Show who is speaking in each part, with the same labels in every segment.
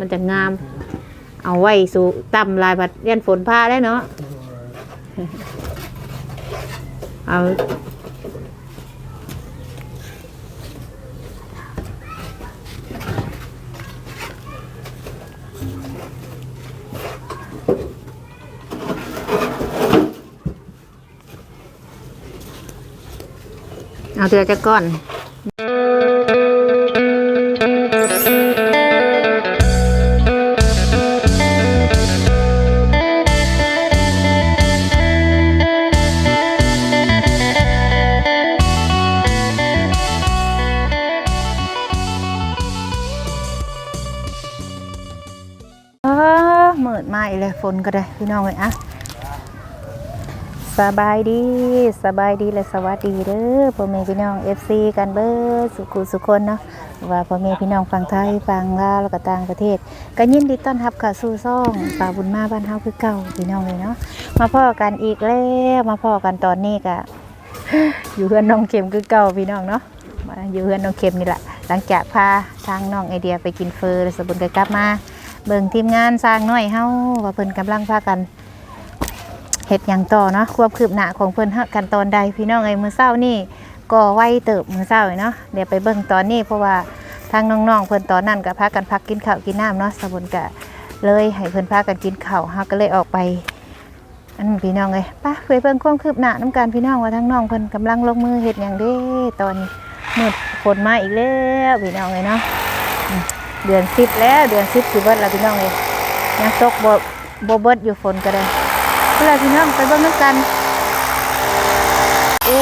Speaker 1: มันจะงาม เอาไว้สู่ต่ำลายผัดยันฝนผ้าได้เนาะ เอาเอาเตือจะก้อน นก็ได้พี่น้องเลยอะสบายดีสบายดีและสวัสดีเด้อพ่อแม่พี่น้อง FC กันเบิดสุขุสุคนเนาะว่าพ่อแม่พี่น้องฝั่งไทยฝั่งลาวแล้วก็ต่างประเทศก็ยินดีต้อนรับเข้าสู่ซ่องป่าบุญมาบ้านเฮาคือเก่าพี่น้องเลยเนาะมาพ่อกันอีกแล้วมาพ่อกันตอนนี้ก็อยู่เพื่อนน้องเข็มคือเก่าพี่น้องเนาะมาอยู่เพื่อนน้องเข็มนี่แหละหลังจากพาทางน้องไอเดียไปกินเฟอร์แล้วสบุญก็กลับมา เบิ่งทีมงานสร้างน้อยเฮาว่าเพิ่นกำลังพากันเฮ็ดหยังต่อเนาะความคืบหน้าของเพิ่นฮะกันตอนใดพี่น้องเอ้ยมื้อเช้านี่ก็ไวเติบมื้อเช้าเนาะเดี๋ยวไปเบิ่งตอนนี้เพราะว่าทางน้องๆเพิ่นตอนนั้นก็พากันพักกินข้าวกินน้ำเนาะสบุญก็เลยให้เพิ่นพากันกินข้าวเฮาก็เลยออกไปอันพี่น้องเอ้ยไปไปเบิ่งความคืบหน้านํกันพี่น้องว่าทางน้องเพิ่นกำลังลงมือเฮ็ดหยังเด้ตอนนี้มืดฝนมาอีกแล้วพี่น้องเอ้ยเนาะ เดือนสิบแล้วเดือนสิบสิเบิดแล้วพี่น้องเลยยังตกบ่บ่เบิดอยู่ฝนก็ได้ก็เลยพี่น้องไปเบิ่งน้ำกันโอ้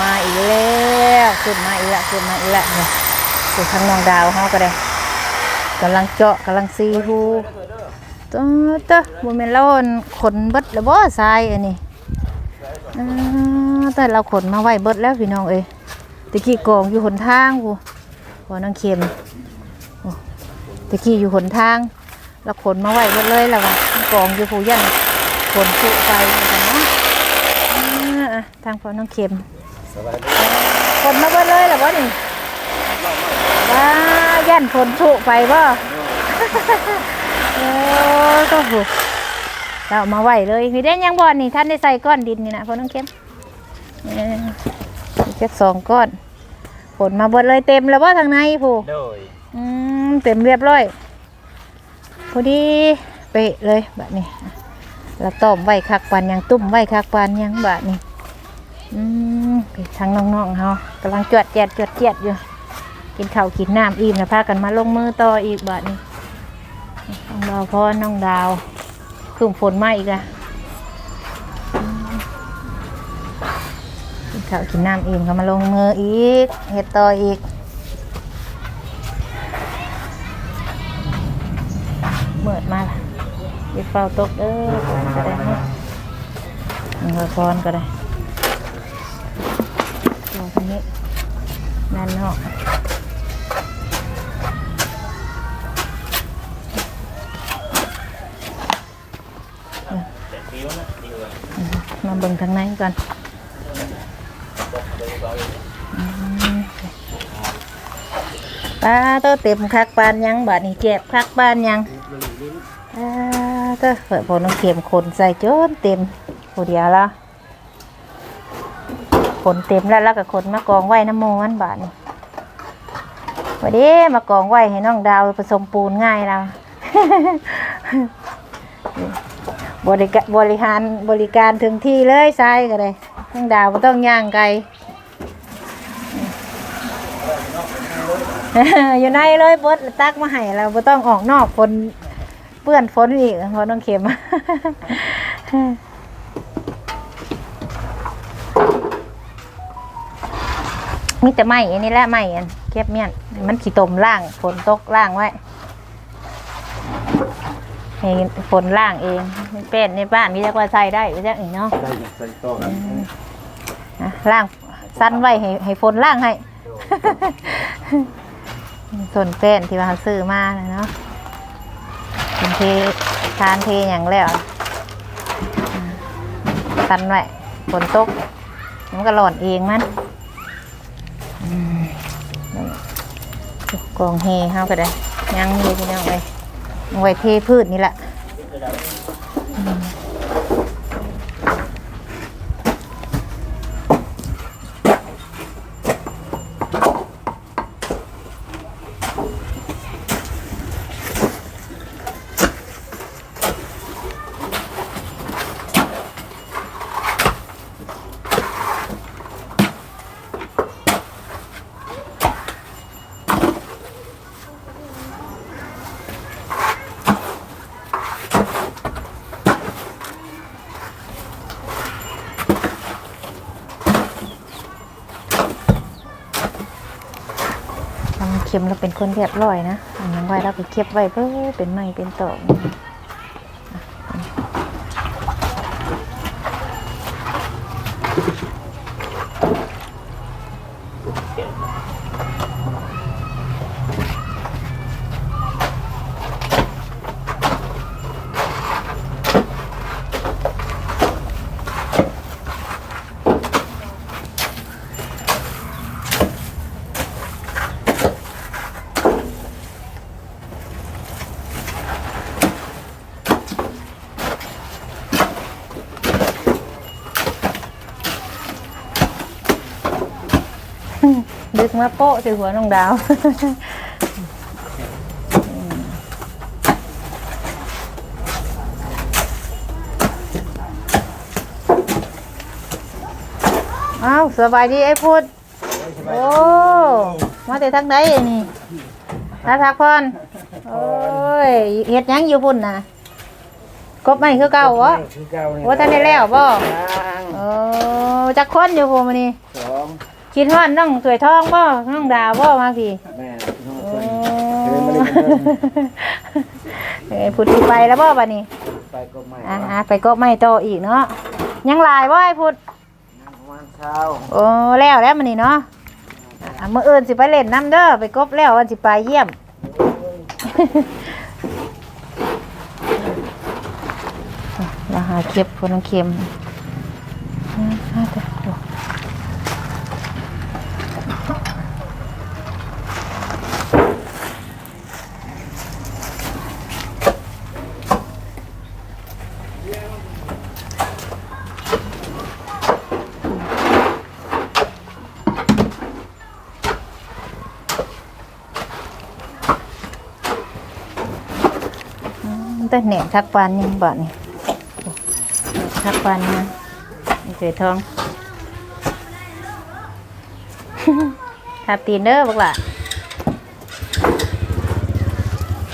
Speaker 1: มาอีกแล้วขึ้นมาอีกแล้วขึ้นมาอีกแล้วเนี่ยสู่ทางน้องดาวเฮาก็ได้กำลังเจาะกำลังซีฮูตัวเต้อบ่แม่นเราขนเบิดแล้วบ่ทรายอันนี้อ่แต่เราขนมาไว้เบิดแล้วพี่น้องเอ้ยตะกี้กองอยู่หนทางพูพอน้องเค็ม ตะกี้อยู่หนทาง แล้วขนมาไว้หมดเลยแล้วว่ากองอยู่ผู้ยันขนผู้ไปเหมือนะอ่าทางพ่อน้องเข็มขนมาเบิดเลยแล้วบ่นี่ว้ายันขนผู้ไปบ่โอ้ก็หูเราเอามาไหวเลยมีได้ยังบ่นี่ท่านได้ใส่ก้อนดินนี่นะพ่อน้องเข็มเออมีแค่สองก้อนขนมาบดเลยเต็มแล้วบ่ทางในผู้
Speaker 2: โดย
Speaker 1: เต็มเรียบร้อยพอดีเป๊ะเลยแบบนี้แล้วต้มไว้คักปานยังตุ้มไว้คักปานยังแบบนี้อืมไปทางน้องๆเขากำลังจวดแจดจวดเจียดอยู่กินข้าวกินน้ำอิ่มนะพากันมาลงมือต่ออีกแบบนี้น้องดาวพ่อน้องดาวคืมฝนมาอีกอะอืมกินข้าวกินน้ำอิ่มก็มาลงมืออีกเฮ็ดต่ออีก เด็กเฝ้าตกเด้อก็ได้เนาะหนึ่งพรก็ได้ตัวทางนี้นั่นเนาะมาเบิ่งทางในก่อนปลาโตเต็มคักปานยังบาดนี้เจ็บคักปานยัง ก็เปิดพอน้องเข็มขนใส่จนเต็มผู้เดียวล้วขนเต็มแล้วแล้วก็ขนมากองไว้น้ำโมมันบาทนี่วันนี้มากองไว้ให้น้องดาวผสมปูนง่ายแล้วบริกบริหารบริการถึงที่เลยใช่ก็เลยน้องดาวไม่ต้องย่างไกลอยู่ในเลยบดตักมาให้เราไม่ต้องออกนอกคน เปื้อนฝนอีกเพราะน้องเข็มมีแต่ไหมอันนี้แหละไหมอันเก็บเมียนมันขี้ตมล่างฝนตกล่างไว้ให้ฝนล่างเองมันเป็นในบ้านนี่จะว่าใส่ได้ไม่ใช่อีกเนาะ
Speaker 2: ได้อย่างใส่ต่อ
Speaker 1: อะล่างสั้นไว้ให้ให้ฝนล่างให้ส่วนเป็นที่ว่าเขาซื้อมานะเนาะเป็นเททานเทอย่างแล้วกันไว้ฝนตก มันก็หล่อนเองมันกองเฮเข้าก็ได้ยังมีพี่น้องเลยไว้เทพืชนี่แหละ ข็มเราเป็นคนเรียบร้อยนะอันยังไว้แล้วก็เก็บไว้เพื่อเป็นไม้เป็นตอก ดึกมาโปะใส่หัวน้องดาว อ้าวสบายดีไอ้พุด โอ้ มาแต่ทางใดอันนี่ตาทักพรโอ้ยเฮ็ดหยังอยู่พุ่นน่ะกบไม่คือเก่าวะ
Speaker 2: คือเก่านี่
Speaker 1: โอ้ท่านได้แล้วบ่
Speaker 2: ยัง
Speaker 1: โอ้จักคนอยู่พุ่นมื้อนี้
Speaker 2: สอง
Speaker 1: คิดฮอดน้องสวยทองบ่น้องดาวบ่มาพี่
Speaker 2: แม่น้อง
Speaker 1: โอ้
Speaker 2: เพิ่นเดินมาเลยเพิ่น
Speaker 1: เอ้ยพุดสิไปแล้วบ่บัดนี้
Speaker 2: ไปก็ไม่
Speaker 1: อ่าๆไปกบไม่โตอีกเนาะยังหลายบ่ไอ้พุด
Speaker 2: นั่งประมาณเช้า
Speaker 1: โอ้แล้วแล้วมื้อนี้เนาะอะมื้ออื่นสิไปเล่นน้ำเด้อไปกบแล้ววันสิไปเยี่ยม เราหาเก็บพวกน้ำเค็มอ่าอ่า เดี๋ยวดูแต่แหนมทักปานนี่บ่นี่ทักปานนะเสือทองทับตีนเด้อบอกล่ะ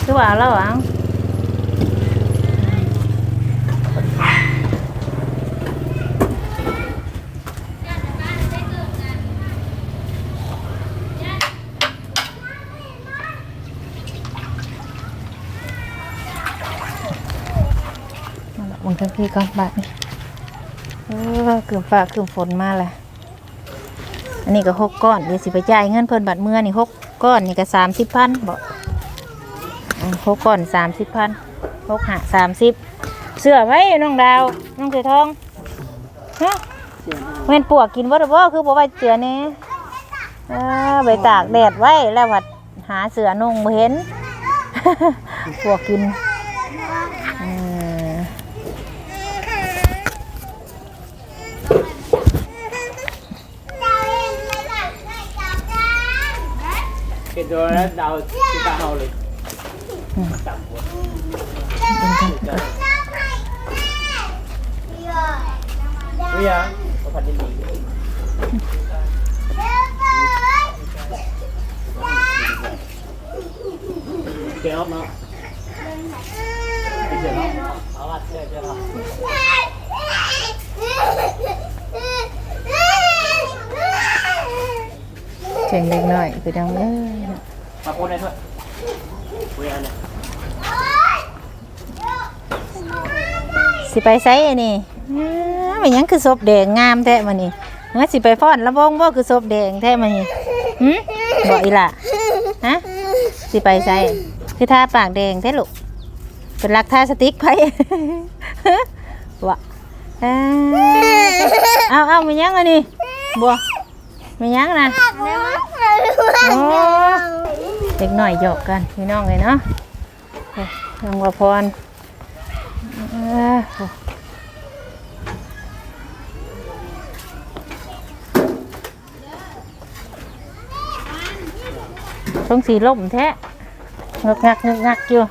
Speaker 1: คือว่าเราอะมาละวง ทั้งพี่ก่อนบาทนี่เออเกือบฟ้าเกือบฝนมาแหละอันนี้ก็หกก้อนเดี๋ยวสิไปจ่ายเงินเพิ่นบัตรเมื่อนี่หกก้อนนี่ก็สามสิบพันบอกหกก้อนสามสิบพันหกหาสามสิบเสื้อไว้น้องดาวน้องเสือทองฮะเว้นปวกกินว่าหรือว่คือบอกว่าเสือนี่อ่าไปตากแดดไว้แล้วผัดหาเสือนุ่งเห็น ปวกกิน
Speaker 2: ก็บตัวแล้วดาวที่ตาเฮาเลยสาม คนนี่ยังก็ผัดดินดีเกี่ยวเนาะเกี่ยวเนาะเอาวัดเกี่ยวเกี่ยวเนาะ
Speaker 1: เจ๋งเล็กน้อยคือดังเอ้ย
Speaker 2: มาพูดได้ด้วยคุยกันเลย
Speaker 1: สิไปไสอันนี่มันยังคือศพแดงงามแท้มานี่งั้นสิไปฟ้อนละบงบ่คือศพแดงแท้มานี่หึบ่อีหล่ะฮะสิไปไสคือทาปากแดงแท้ลูกเป็นรักทาสติ๊กไผวะเอ้ยเอาเอามันยังอันนี้บ่มันยังนะโอ้ เด็กหน่อยหยอกกันพี่น้องเลยเนาะน้องวพรอ่าโอ้ต้องสีล่มแท้งกงักงกงักอยู่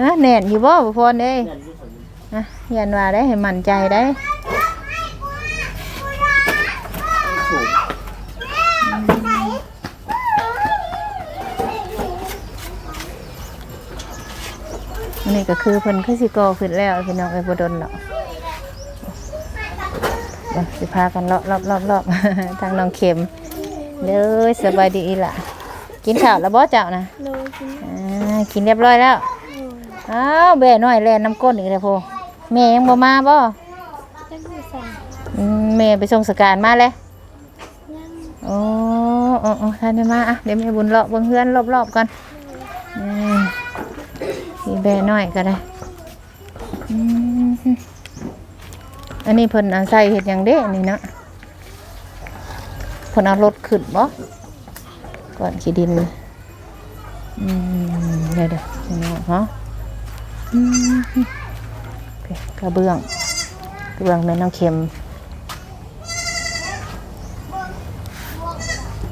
Speaker 1: ฮะแน่นอยู่บ่บ่พรเด้ย
Speaker 2: นั่นที่ผม
Speaker 1: นะยันว่าได้ให้มั่นใจได้ อันนี้ก็คือเพิ่นคือสิก่อขึ้นแล้วพี่น้องเอ้ยบ่ดนหรอกเดี๋ยวสิพากันเลาะรอบรอบรอบทางน้องเข็มเลยสบายดีอีหล่ะ กินข้าวแล้วบ่เจ้านะ
Speaker 3: โดยกิน
Speaker 1: อ่ากินเรียบร้อยแล้ว
Speaker 3: โดย
Speaker 1: อ้าวแบ่น้อยแล่นน้ำก้นอีกแล้วพ่อแม่ยังบ่มาบ่
Speaker 3: จักอยู่สั่ง
Speaker 1: อืมแม่ไปส่งสการมาแล้ว
Speaker 3: ยัง
Speaker 1: โอ้โอ้โอ้ท่านได้มาอะเดี๋ยวแม่บุญเลาะเบิ่งเฮือนรอบๆก่อนอืมมี แบ่น้อยก็ได้อันนี้เพิ่นอาใส่เฮ็ดหยังเด้นี่นะเพิ่นเอารถขึ้นบ่ก่อนขี้ดินอืมเดี๋ยวเดี๋ยวนี่เนาะกระเบื้องกระเบื้องแม่น้ำเค็ม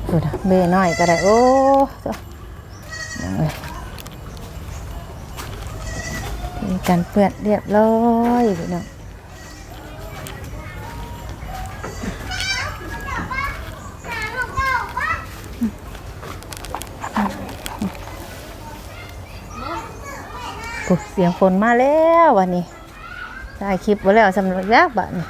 Speaker 1: ดูนะเบน้อยก็ได้โอ้ตัวยังไงมี การเปื้อนเรียบร้อยพี่น้องเสียงฝนมาแล้ววันนี้ได้คลิปไว้แล้วสำหรับยักษ์บัดนี้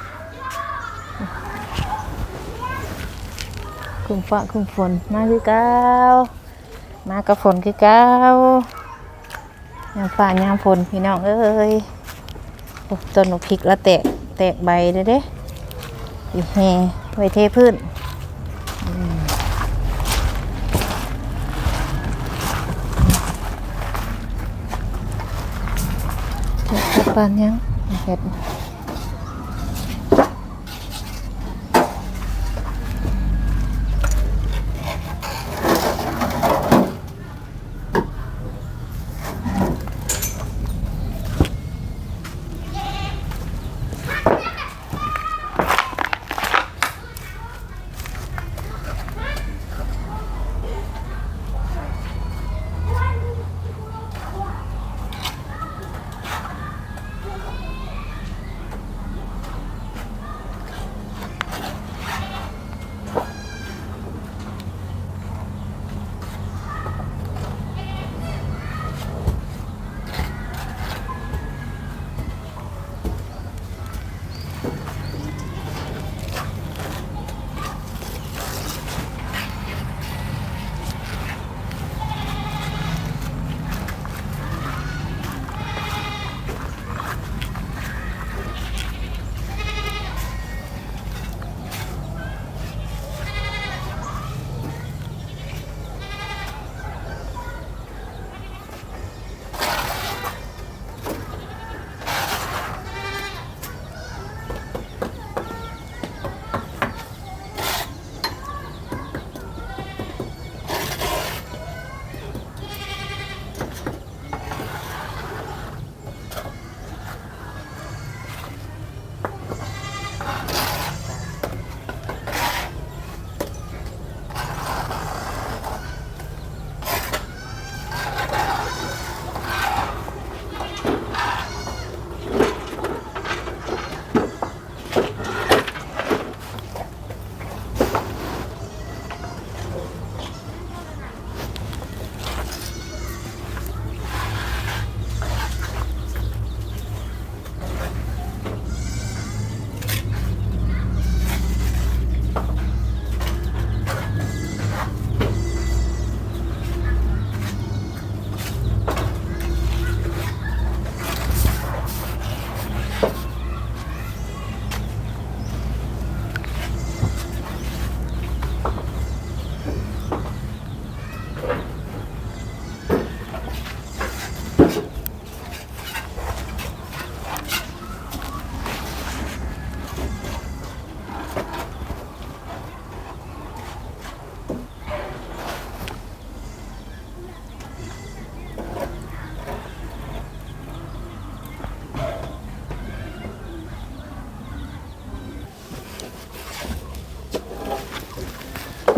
Speaker 1: คุ้มฟ้าคุ้มฝนมาคือเก้ามากับฝนคือเก้า ยามฟ้ายามฝนพี่น้องเอ้ยโอ้ต้นพริกแล้วแตกแตกใบเด้เด้อีแห่ไว้เทพื้นอืมเก็บกลับบ้านยังเห็ด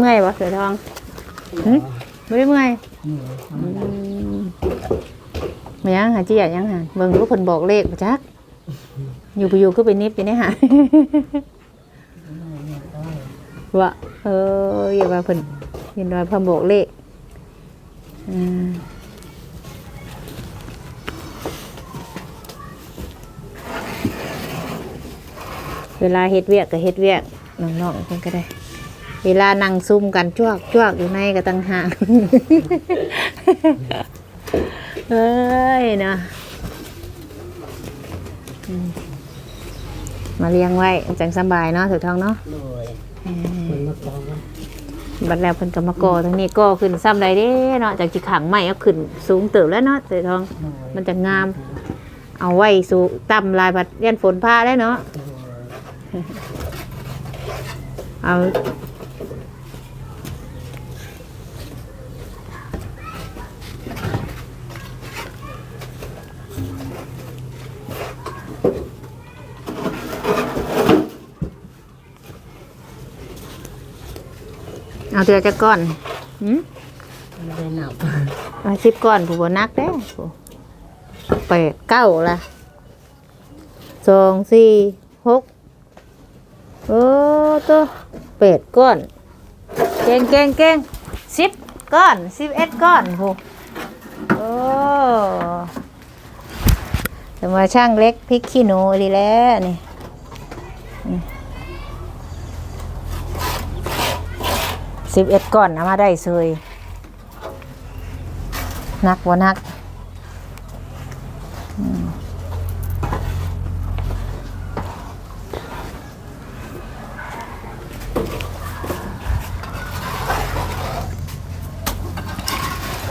Speaker 1: เมื่อยบ่เสือทองหึบ่ได้เมื่อย
Speaker 2: อืม
Speaker 1: อืมมายังหาจีอยยังหาเบิ่งรู้เพิ่นบอกเลขบ่จักอยู่ไปอยู่ก็ไปนิบไปได้หาว่าเอออย่าว่าเพิ่นเห็นว่าเพิ่นบอกเลขอืมเวลาเฮ็ดเวียกก็เฮ็ดเวียกน้องๆเพิ่นก็ได้ เวลานั่งซุ่มกันจวกจวกอยู่ในก็ตั้งหากเอ้ยนะอืมมาเลี้ยงไว้จังสำบายเนาะถือทองเนาะ
Speaker 2: โดย
Speaker 1: เออ
Speaker 2: มันมาตองกัน
Speaker 1: บัดแล้วเพิ่นก็มาก่อทั้งนี้ก่อขึ้นซ้ำใดเด้เนาะจากสิขังใหม่เอาขึ้นสูงเติบแล้วเนาะถือทอง มันจะงาม เอาไว้สูงต่ำลายบัดยันฝนผ้าได้เนาะเอา เอาเตือจะก้อนหืม
Speaker 2: ไม่ได้นับ
Speaker 1: เอาสิบก้อนผู้บนักเด้ผู้แปดเก้าละสองสี่หกโอ้ตัวแปดก้อนเก่งเก่งเก่งสิบก้อนสิบเอ็ดก้อนผู้โอ้แต่มาช่างเล็กพริกขี้หนูดีแล้วนี่ สิบเอ็ดก้อนเอามาได้เซยนักบ่นักอืม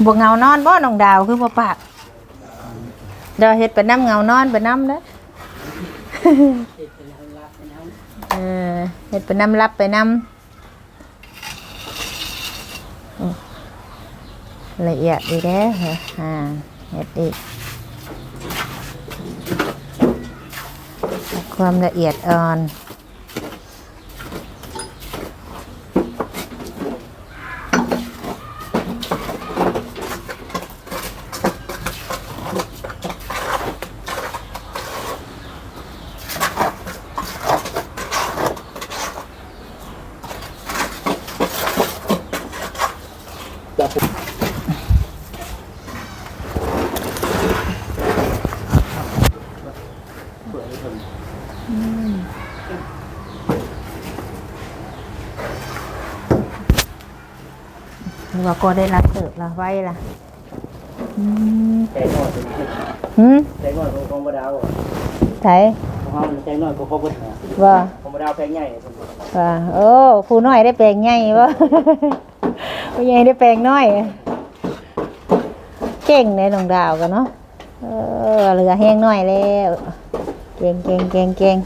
Speaker 1: บ่เงานอนบ่น้องดาวคือบ่ปากเดี๋ยวเฮ็ดไปน้ำเงานอนไปน้ำเด้อเออเฮ็ดไปน้ำรับไปน้ำอืม ละเอียดอีกแล้วเหรออ่าเฮ็ดอีกความละเอียดอ่อน ก็ได้รับเติบละไว้ละอืม
Speaker 2: ใจน้อย
Speaker 1: หืม
Speaker 2: ใจน้อยของของบ่ดาวอะ
Speaker 1: ไถ
Speaker 2: ของเฮาใจน้อยของพ่อเพิ่นน่ะ
Speaker 1: ว่า
Speaker 2: ของบ่ดาวแพงใหญ่เพิ่นบอก
Speaker 1: ว่าโอ้ผู้น้อยได้แปลงใหญ่บ่ผู้ใหญ่ได้แปลงน้อย เก่งในน้องดาวกันเนาะเออเหลือแห้งน้อยแล้วเก่งเก่งเก่งเก่ง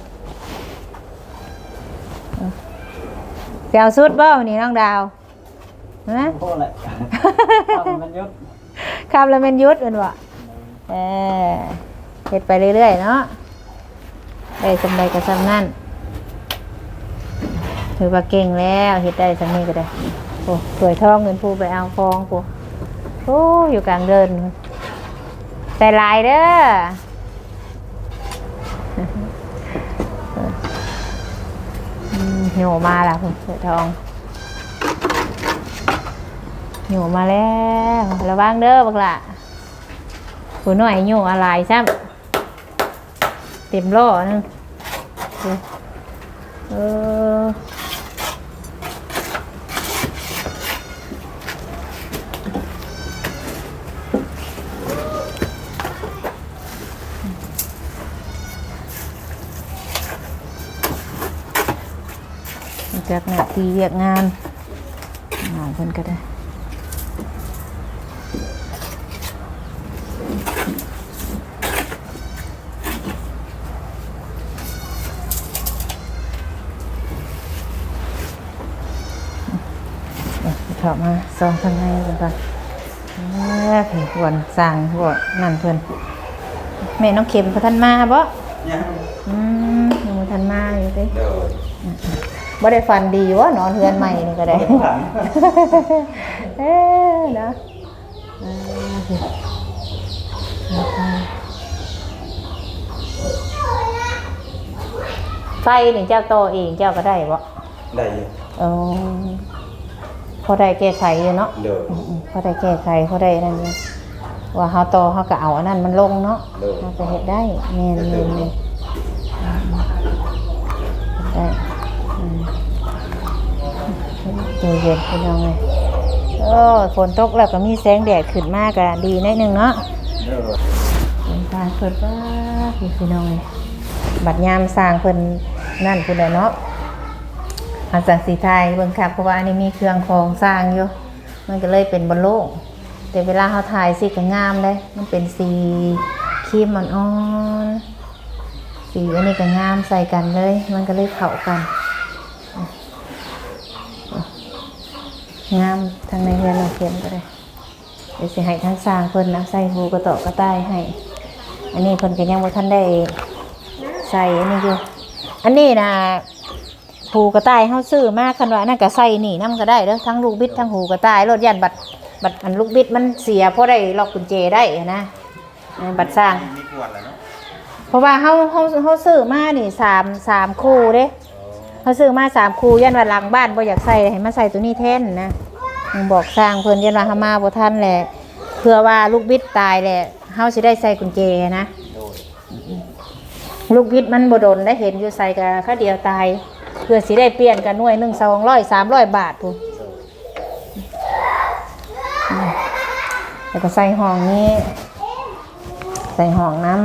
Speaker 1: เอาเสียวสุดบ่วันนี่น้องดาว ฮะ
Speaker 2: พ่อแหละทำมันเยอะ
Speaker 1: คำแล้วแมันยุดเป็นวะเออเฮ็ดไปเรื่อยๆเนาะได้สำใดก็สำนั่นถือว่าเก่งแล้วเฮ็ดได้สำนี้ก็ได้โอ้สวยทองเงินผู้ไปเอาฟองผู้โอ้อยู่กลางเดินแต่ลายเด้ออืมโหมาละคุณสวยทอง โหมาแล้วระวังเด้อบักละผู้หน่อยโหอะไรซ้ำเต็มล้อนึงเออจากหน้าที่เรียกงานน้องเพิ่นก็ได้ เดี๋ยวเข้ามาซองข้างในกันก่อนแม่ผีหวนสั่งหัวนั่นเพื่อนแม่น้องเข็มพระท่านมาบ่
Speaker 2: ยัง
Speaker 1: อืมยังบ่ทันมาอยู่เด้บ่ได้ฟันดีวะนอนเฮือนใหม่นี่ก็ได้เอ้เนาะไฟนี่เจ้าโตเองเจ้าก็ได้บ่
Speaker 4: ได้อยู่
Speaker 1: เออ พอได้แก้ไขอยู่เนาะ
Speaker 4: เด้อ
Speaker 1: อืมๆพอได้แก้ไขพอได้นั่นอยู่ว่าเฮาโตเฮาก็เอาอันนั้นมันลงเนาะ
Speaker 4: เด้อ
Speaker 1: เฮาก็เฮ็ดได้แม่นๆๆอืมเฮ็ดได้อืมใจเย็นพี่น้องเลยโอ้ยฝนตกแล้วก็มีแสงแดดขึ้นมากอะดีนิดนึงเนาะ
Speaker 4: เด้อ
Speaker 1: เป็นการเปิดว่าพี่พี่น้องเลยบัดยามสร้างเพิ่นนั่นพุ่นแหละเนาะ อาสังสีไทยเบิ่งครับเพราะว่าอันนี้มีเครื่องของสร้างอยู่ มันก็เลยเป็นบนโลก แต่เวลาเขาถ่ายสิก็งามเลยมันเป็นสีครีมอ่อนๆสีอันนี้ก็งามใส่กันเลย มันก็เลยเข้ากัน งามทางในเรือนเราเขียนก็ได้เดี๋ยวสิให้ทั้งสร้างเพิ่นนะใส่หูกระโตอกกระต่ายให้ อันนี้เพิ่นก็ยังบ่ทันได้ใส่อันนี้อยู่ อันนี้นะ หูกระต่ายเฮาซื้อมาคันว่าอันนั่นก็ใส่นี่นํก็ได้เด้อทั้งลูกบิดทั้งหูกระต่ายรถยันบัดบัดอันลูกบิดมันเสียเพราะได้ล็อกกุญแจได้นะเออบัดสร้าง
Speaker 4: มีขวดแล้วเนาะ
Speaker 1: เพราะว่าเฮาเฮาเฮาซื้อมานี่สามสามคู่เด้เฮาซื้อมาสามคู่ยันว่าหลังบ้านบ่อยากใส่ให้มาใส่ตัวนี้แทนนะยังบอกสร้างเพิ่นยันว่าเฮามาบ่ทันแหละเพื่อว่าลูกบิดตายแหละเฮาสิได้ใส่กุญแจนะ
Speaker 4: โดย
Speaker 1: ลูกบิดมันบ่โดนได้เห็นอยู่ใส่กันค่าเดียวตาย เพื่อสิได้เปลี่ยนกันหน่วยหนึ่งสองร้อยสามร้อยบาทพุ่นแล้วก็ใส่ห้องนี้ ใส่ห้องน้ำ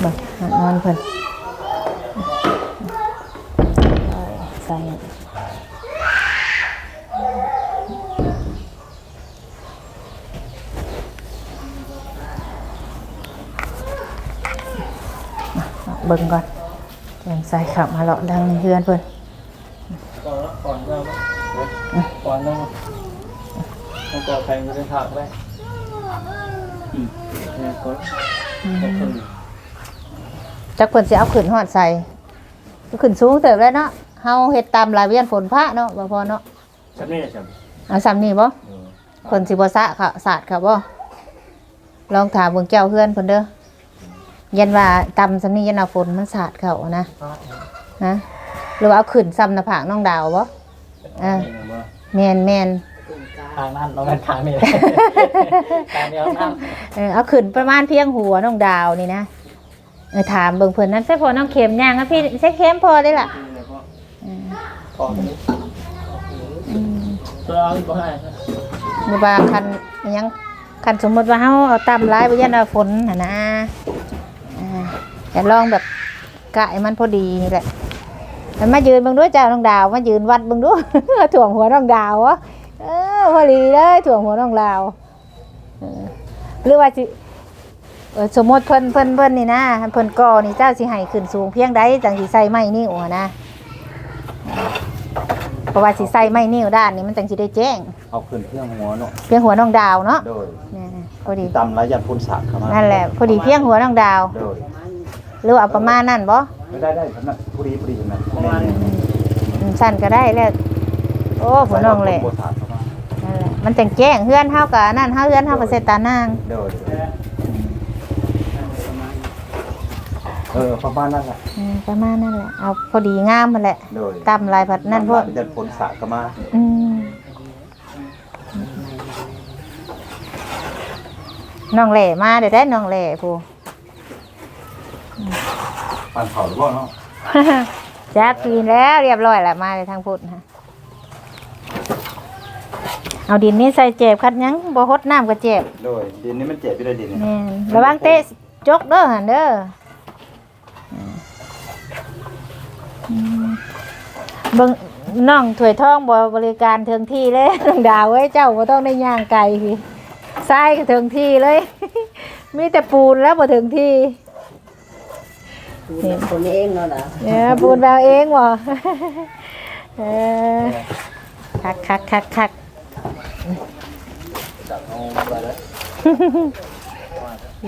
Speaker 1: แบบนอนเพิ่นใส่เบิ่งก่อน แจงใส่ขับมาเลาะดังในเฮือนเพิ่น
Speaker 2: ก่อนละก่อนก็ก่อนแล้วมันก็แพงจะถากได้อืมเนี่ยก็ก็คน
Speaker 1: จักเพิ่นสิเอาขึ้นฮอดใส่ขึ้นสูงเติบแล้วเนาะเฮาเฮ็ดตามรายเวียนฝนพระเนาะบ่พอเนาะ
Speaker 2: ฉันนี่ฉัน
Speaker 1: เอาซ้ำนี่บ่
Speaker 2: เออ
Speaker 1: เพิ่นสิบ่สะค่ะสาดค่ะบ่ลองถามเบิ่งแก้วเพื่อนเพิ่นเด้อ ยันว่าตำซ้ำนี่ยันเอาฝนมันสาดเขานะนะหรือว่าเอาขึ้นซ้ำหน้าผากน้องดาวบ่เออแม่นแม่น
Speaker 2: ทางนั้นเราเป็นทางนี้ทางเดียวนั่ง
Speaker 1: เออเอาขึ้นประมาณเพียงหัวน้องดาวนี่นะเออถามเบิ่งเพิ่นนั้นใส่พอน้องเข็มย่างอะพี่ใส่เข็มพอได้ล่ะอืม
Speaker 2: พอนี้
Speaker 1: อืม
Speaker 2: ตัวเราอีกบ่ให้
Speaker 1: หรือว่าคันอิหยังคันสมมติว่าเฮาเอาตำร้ายไปยันเอาฝนน่ะนะอ่าแต่ลองแบบกะให้มันพอดีนี่แหละมันมายืนเบิ่งด้วยเจ้าน้องดาว มายืนวัดเบิ่งด้วยถ่วงหัวน้องดาววะเออพอดีเลยถ่วงหัวน้องดาวเออหรือว่าสิเออสมมติเพิ่นเพิ่นเพิ่นนี่นะเพิ่นก่อนี่เจ้าสิให้ขึ้นสูงเพียงใดจังสิใส่ไม้นิ้วอะนะเพราะว่าสิใส่ไม้นิ้วด้านนี้มันจังสิได้แจ้ง
Speaker 4: เอาขึ้นเครื่องหัวเนาะ
Speaker 1: เพียงหัวน้องดาวเนาะ
Speaker 4: โดย
Speaker 1: นี่พอดี
Speaker 4: ตำไรยันพุ่นสาดเข้ามา
Speaker 1: นั่นแหละพอดีเพียงหัวน้องดาว
Speaker 4: โดย
Speaker 1: หรือว่าเอาประมาณนั่นบ่
Speaker 4: ไม่ได้ได้ขนาดผู้ดีผู้ดีขนาด
Speaker 2: ประมาณนี้
Speaker 1: อืมสั้นก็ได้แล้ว โอ้หัวน้องเลย
Speaker 4: พุ่นสาดเข้ามา
Speaker 1: นั่นแหละมันจังแจ้งเฮือนเฮากับนั่นเฮาเฮือนเฮาก็เสตานาง
Speaker 4: โดยเออประมาณนั้นแหละ
Speaker 1: อืมประมาณนั่นแหละ เอาพอดีงามมันแหละ
Speaker 4: โดย
Speaker 1: ตำลายผัดนั่นพวก
Speaker 4: ยันพุ่นสาดเข้ามา
Speaker 1: อืมน้องแหล่มาเดี๋ยวได้น้องแหล่ผู้
Speaker 4: ปันเผาหรือเปล่าเนาะ
Speaker 1: จักปีนแล้วเรียบร้อยแล้วมาเลยทางพุทธฮะเอาดินนี้ใส่เจ็บคัดหยังบ่ฮดน้ำก็เจ็บ
Speaker 4: โดยดินนี้มันเจ็บไปเลยดินเนี่ย
Speaker 1: แม่นระวังเตะจกเด้อหั่นเด้ออืมเบิ่งน้องถวยทองบ่บริการถึงที่เลยน้องดาวเอ้ยเจ้าบ่ต้องได้ย่างไกลพี่ทรายก็ถึงที่เลย มีแต่ปูนแล้วบ่ถึงที่
Speaker 5: คนเองเนาะนะ
Speaker 1: เนี่ยปูนแววเองบ่เออคักคักคักคัก
Speaker 2: เอาไปแล้ว
Speaker 1: อ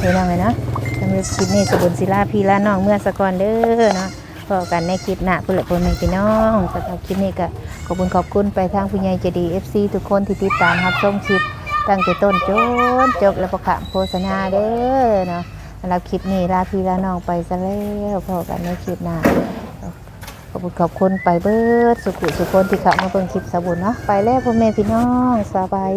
Speaker 1: พี่น้องเลยนะสำหรับคลิปนี้สบุญศิลาพี่ลาน้องเมื่อสกอนเด้อเนาะพอกันในคลิปหน้าเพื่อนละพ่อแม่พี่น้องสำหรับคลิปนี้ก็ขอบคุณขอบคุณไปทางผู้ใหญ่ใจดี FC ทุกคนที่ติดตามครับชมคลิป ตั้งแต่ต้นจนจบแล้วประกาศโฆษณาเด้อเนาะสำหรับคลิปนี้ลาพี่ลาน้องไปซะแล้วพอกันในคลิปหน้าขอบคุณขอบคุณไปเบิดสุขุสุคนที่เข้ามาเบิ่งคลิปสาบุญเนาะไปแล้วพ่อแม่พี่น้องสบาย